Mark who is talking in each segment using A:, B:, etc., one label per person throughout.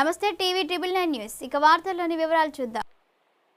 A: నమస్తే TV triple nine news. ఇక వార్తల్లోని వివరాలు చూద్దాం.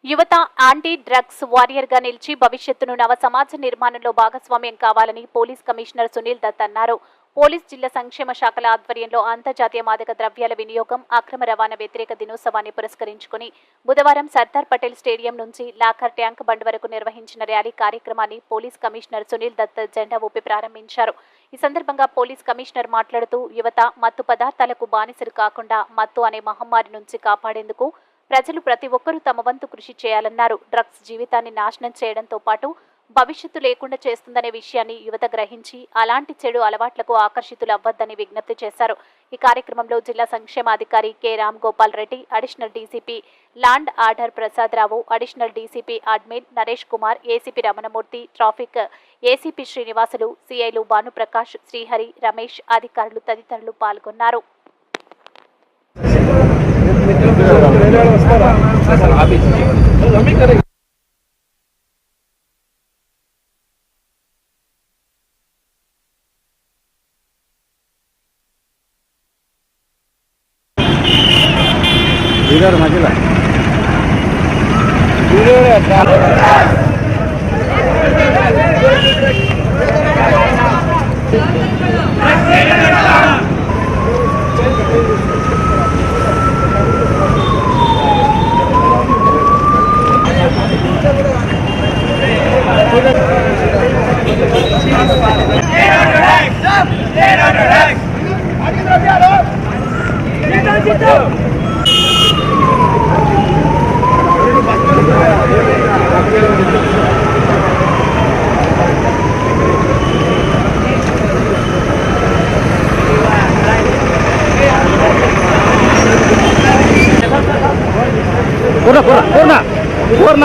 B: యువత యాంటీ డ్రగ్స్ వారియర్గా నిలిచి భవిష్యత్తును నవ సమాజ నిర్మాణంలో భాగస్వామ్యం కావాలని పోలీస్ కమిషనర్ సునీల్ దత్ అన్నారు. పోలీస్ జిల్లా సంక్షేమ శాఖల ఆధ్వర్యంలో అంతర్జాతీయ మాదక ద్రవ్యాల వినియోగం అక్రమ రవాణా వ్యతిరేక దినోత్సవాన్ని పురస్కరించుకుని బుధవారం సర్దార్ పటేల్ స్టేడియం నుంచి లాకర్ ట్యాంక్ బండ్ వరకు నిర్వహించిన ర్యాలీ కార్యక్రమాన్ని పోలీస్ కమిషనర్ సునీల్ దత్ జెండా ఊపి ప్రారంభించారు. ఈ సందర్భంగా పోలీస్ కమిషనర్ మాట్లాడుతూ యువత మత్తు పదార్థాలకు బానిసలు కాకుండా మత్తు అనే మహమ్మారి నుంచి కాపాడేందుకు ప్రజలు ప్రతి ఒక్కరూ తమ వంతు కృషి చేయాలన్నారు. డ్రగ్స్ జీవితాన్ని నాశనం చేయడంతో పాటు భవిష్యత్తు లేకుండా చేస్తుందనే విషయాన్ని యువత గ్రహించి అలాంటి చెడు అలవాట్లకు ఆకర్షితులు అవ్వద్దని విజ్ఞప్తి చేశారు. ఈ కార్యక్రమంలో జిల్లా సంక్షేమాధికారి K Ram Gopal Reddy additional DCP law and order Prasad Rao additional DCP admin Naresh Kumar ACP Ramanamurthy traffic ACP Srinivasulu సిఐలు Bhanuprakash Srihari Ramesh అధికారులు తదితరులు పాల్గొన్నారు.
C: ఇదారు మధ్యలో. Let's go! పూర్ణ పూర్ణ పూర్ణ పూర్ణ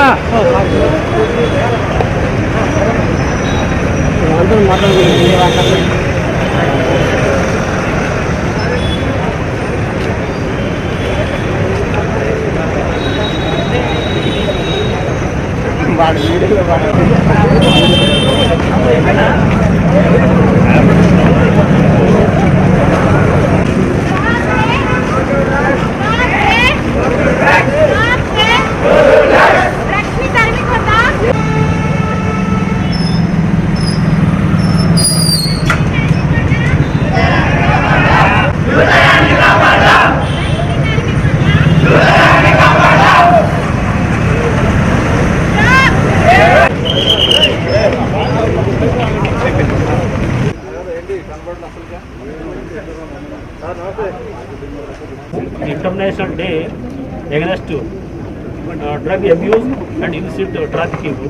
C: అందరూ మాట్లాడుకుంటున్నారు వాడు
D: against drug abuse and illicit trafficking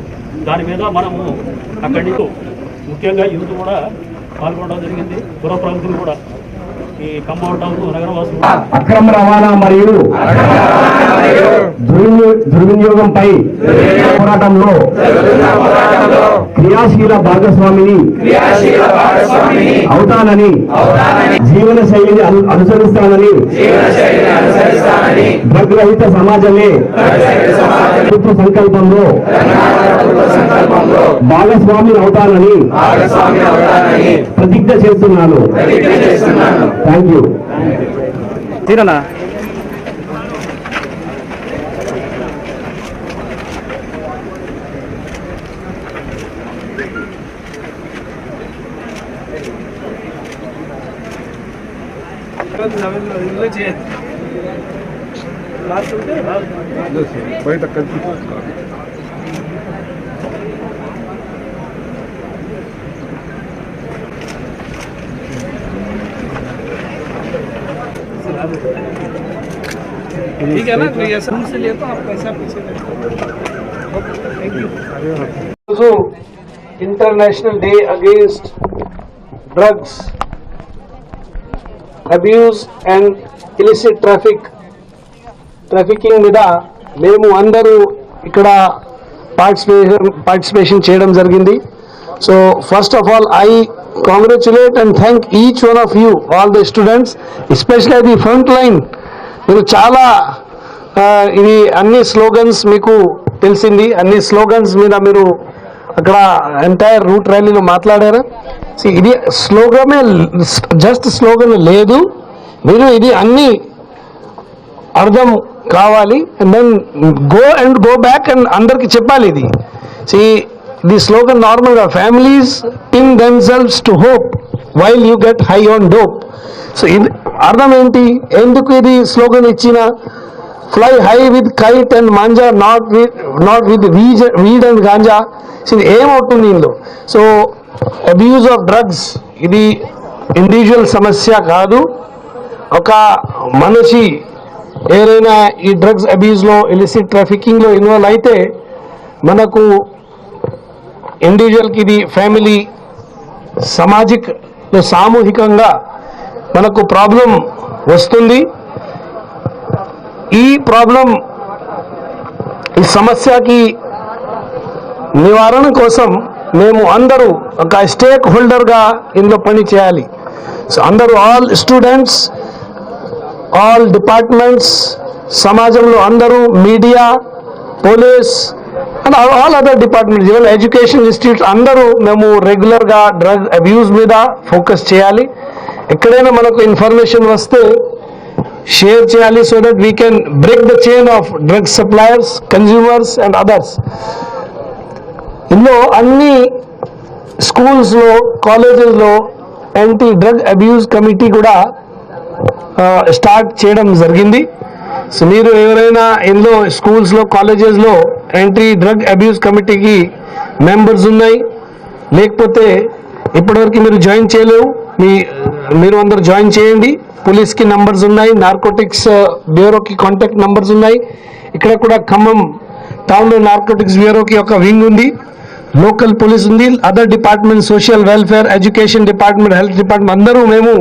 D: దాని మీద మనము అక్కడి ముఖ్యంగా యూత్ కూడా పాల్గొనడం జరిగింది. పుర ప్రముఖులు కూడా ఈ ఖమ్మం టౌన్ నగరవాసులు
E: అక్రమ రవాణా మరియు దుర్వినియోగంపై పోరాటంలో క్రియాశీల భాగస్వామిని అవుతానని జీవన శైలిని అను- అనుసరిస్తానని డ్రగ్ రహిత సమాజమే ప్రభుత్వ సంకల్పంలో భాగస్వామిని అవుతానని ప్రతిజ్ఞ చేస్తున్నాను. Thank you.
C: తీరనా?
F: ठीक है ना कोई ऐसा हमसे लिया तो आप पैसा पीछे thank you international day against drugs abuse and illicit traffic trafficking మీద మేము అందరూ ఇక్కడ పార్టిసిపేషన్ పార్టిసిపేషన్ చేయడం జరిగింది. So first of all I congratulate and thank each one of you all the students especially the front line మీరు చాలా ఇది అన్ని స్లోగన్స్ మీకు తెలిసింది. అన్ని స్లోగన్స్ మీద మీరు అక్కడ ఎంటైర్ రూట్ ర్యాలీలో మాట్లాడారు. ఇది స్లోగమే జస్ట్ స్లోగన్ లేదు. మీరు ఇది అన్ని అర్థం కావాలి and then go and go back and అందరికి చెప్పాలి ఇది. సి ది స్లోగన్ నార్మల్గా families pin themselves to hope while you get high on dope so ఇది అర్థం ఏంటి? ఎందుకు ఇది స్లోగన్ ఇచ్చిన? Fly high with kite and manja not with not with వీజ్ weed and ganja so ఇది ఏమవుతుంది ఇందులో? సో అబ్యూజ్ ఆఫ్ డ్రగ్స్ ఇది ఇండివిజువల్ సమస్య కాదు. ఒక మనిషి ఏదైనా ఈ డ్రగ్స్ అబ్యూజ్లో ఇలిసిట్ ట్రాఫికింగ్లో ఇన్వాల్వ్ అయితే మనకు ఇండివిజువల్కి ఇది ఫ్యామిలీ సామాజిక సామూహికంగా మనకు ప్రాబ్లం వస్తుంది. ఈ ప్రాబ్లం ఈ సమస్యకి నివారణ కోసం మేము అందరూ ఒక స్టేక్ హోల్డర్గా ఇందులో పని చేయాలి. సో అందరూ ఆల్ స్టూడెంట్స్ ఆల్ డిపార్ట్మెంట్స్ సమాజంలో అందరూ media police and all other departments even education institute అందరూ మేము రెగ్యులర్గా డ్రగ్ అబ్యూస్ మీద ఫోకస్ చేయాలి. ఎక్కడైనా మనకు ఇన్ఫర్మేషన్ వస్తే షేర్ చేయాలి so that we can break the chain of drug suppliers consumers and others ఇందులో అన్ని స్కూల్స్లో కాలేజెస్లో యాంటీ డ్రగ్ అబ్యూస్ కమిటీ కూడా స్టార్ట్ చేయడం జరిగింది. సో మీరు ఎవరైనా ఇందులో స్కూల్స్లో కాలేజెస్లో యాంటీ డ్రగ్ అబ్యూస్ కమిటీకి మెంబర్స్ ఉన్నాయి. లేకపోతే ఇప్పటివరకు మీరు జాయిన్ చేయలేవు. మీ మీరు అందరు జాయిన్ చేయండి. పోలీస్కి నంబర్స్ ఉన్నాయి నార్కోటిక్స్ బ్యూరోకి కాంటాక్ట్ నంబర్స్ ఉన్నాయి. ఇక్కడ కూడా ఖమ్మం టౌన్లో నార్కోటిక్స్ బ్యూరోకి ఒక వింగ్ ఉంది. లోకల్ పోలీస్ ఉంది other department social welfare education department health department అందరూ మేము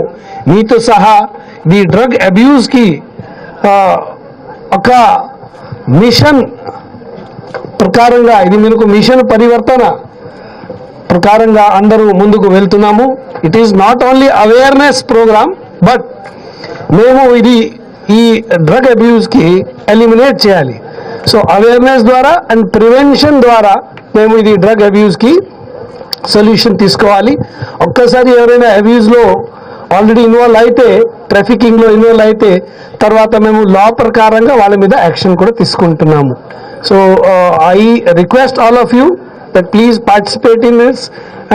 F: మీతో సహా ఈ డ్రగ్ అబ్యూస్కి ఒక మిషన్ ప్రకారంగా ఇది మీకు మిషన్ పరివర్తన ప్రకారంగా అందరూ ముందుకు వెళ్తున్నాము. It is not only awareness programme but మేము ఇది ఈ డ్రగ్ అబ్యూస్కి ఎలిమినేట్ చేయాలి. సో అవేర్నెస్ ద్వారా అండ్ ప్రివెన్షన్ ద్వారా మేము ఇది డ్రగ్ అబ్యూస్కి సొల్యూషన్ తీసుకోవాలి. ఒక్కసారి ఎవరైనా అబ్యూస్లో ఆల్రెడీ ఇన్వాల్వ్ అయితే ట్రాఫికింగ్లో ఇన్వాల్వ్ అయితే తర్వాత మేము లా ప్రకారంగా వాళ్ళ మీద యాక్షన్ కూడా తీసుకుంటున్నాము. So I request all of you that please participate in this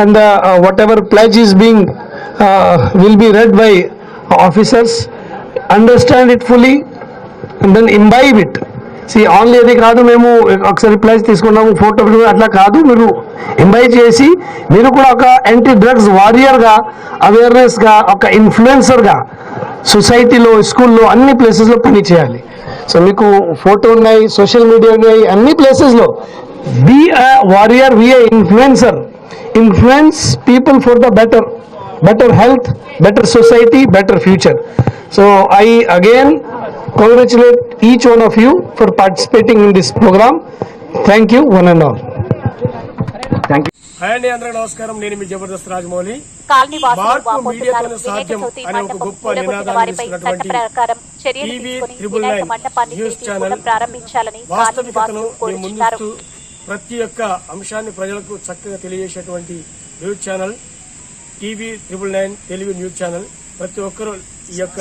F: and whatever pledge is being will be read by officers understand it fully and then imbibe it see only అది కాదు మేము ఒకసారి replies తీసుకున్నాము. Photo అట్లా కాదు. మీరు M by చేసి మీరు కూడా ఒక యాంటీ డ్రగ్స్ వారియర్గా అవేర్నెస్గా ఒక ఇన్ఫ్లుయెన్సర్గా సొసైటీలో స్కూల్లో అన్ని ప్లేసెస్లో పని చేయాలి. సో మీకు ఫోటో ఉన్నాయి సోషల్ మీడియా ఉన్నాయి అన్ని ప్లేసెస్లో be a warrior be a influencer influence people for the better better health better society better future so I again congratulate each one of you for participating in this program. Thank you, one and all.
G: Hi అండి అందరికీ నమస్కారం. నేను మీ జబర్దస్త్ రాజమౌళి. మీడియాతోనే
B: వినాయక
G: సాధ్యం అనే ఒక గొప్ప నినాదాన్ని TV
B: triple
G: nine
B: news channel
G: వాస్తవికతను మేము ముందుస్తూ ప్రతి ఒక్క అంశాన్ని ప్రజలకు చక్కగా తెలియజేసేటువంటి news channel TV triple nine Telugu news channel. ప్రతి ఒక్కరూ ఈ యొక్క